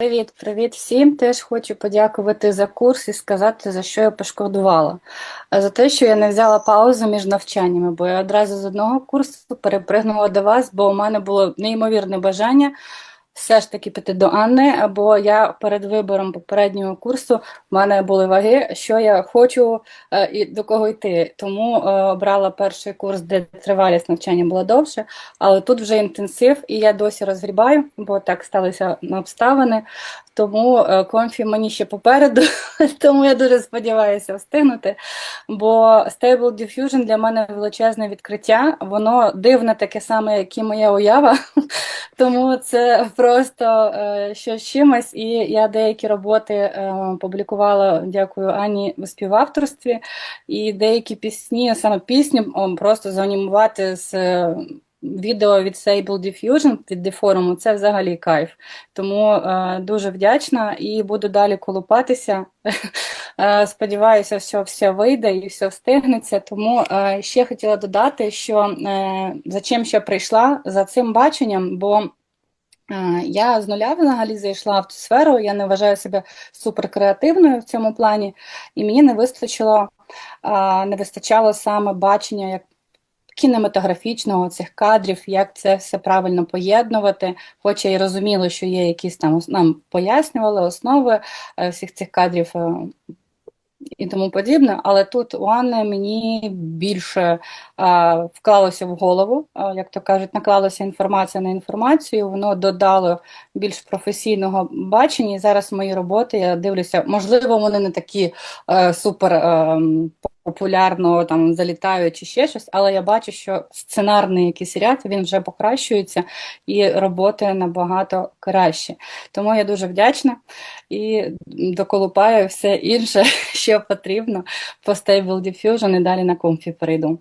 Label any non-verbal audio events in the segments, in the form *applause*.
Привіт, привіт всім. Теж хочу подякувати за курс і сказати, за що я пошкодувала. За те, що я не взяла паузу між навчаннями, бо я одразу з одного курсу перепригнула до вас, бо у мене було неймовірне бажання все ж таки піти до Анни, бо я перед вибором попереднього курсу в мене були ваги, що я хочу е, і до кого йти. Тому е, обрала перший курс, де тривалість навчання була довше, але тут вже інтенсив, і я досі розгрібаю, бо так сталися обставини. Тому е, конфі мені ще попереду, *laughs* тому я дуже сподіваюся встигнути. Бо Stable Diffusion для мене величезне відкриття. Воно дивне таке саме, як і моя уява. Тому це просто е, щось чимось. І я деякі роботи е, публікувала, дякую Ані, у співавторстві. І деякі пісні, саме пісню, просто заанімувати з. е, Відео від Sable Diffusion від Деформу це взагалі кайф. Тому дуже вдячна і буду далі колупатися. *laughs* Е, Сподіваюся, що все вийде і все встигнеться. Тому е, ще хотіла додати, що е, за чим ще прийшла за цим баченням, бо я з нуля взагалі зайшла в цю сферу. Я не вважаю себе суперкреативною в цьому плані, і мені не вистачило, не вистачало саме бачення як кінематографічного цих кадрів, як це все правильно поєднувати. Хоч я й розуміла, що є якісь там нам пояснювали основи всіх цих кадрів. Е, І тому подібне, але тут у Анни мені більше а, вклалося в голову, а, як то кажуть, наклалася інформація на інформацію, воно додало більш професійного бачення. І зараз мої роботи я дивлюся, можливо, вони не такі а, супер ем, популярно там залітають чи ще щось, але я бачу, що сценарний якийсь ряд він вже покращується і роботи набагато краще. Тому я дуже вдячна і доколупаю все інше, *laughs* що потрібно по Stable Diffusion і далі на комфі перейду.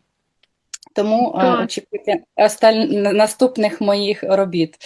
Тому е, очікуйте наступних моїх робіт.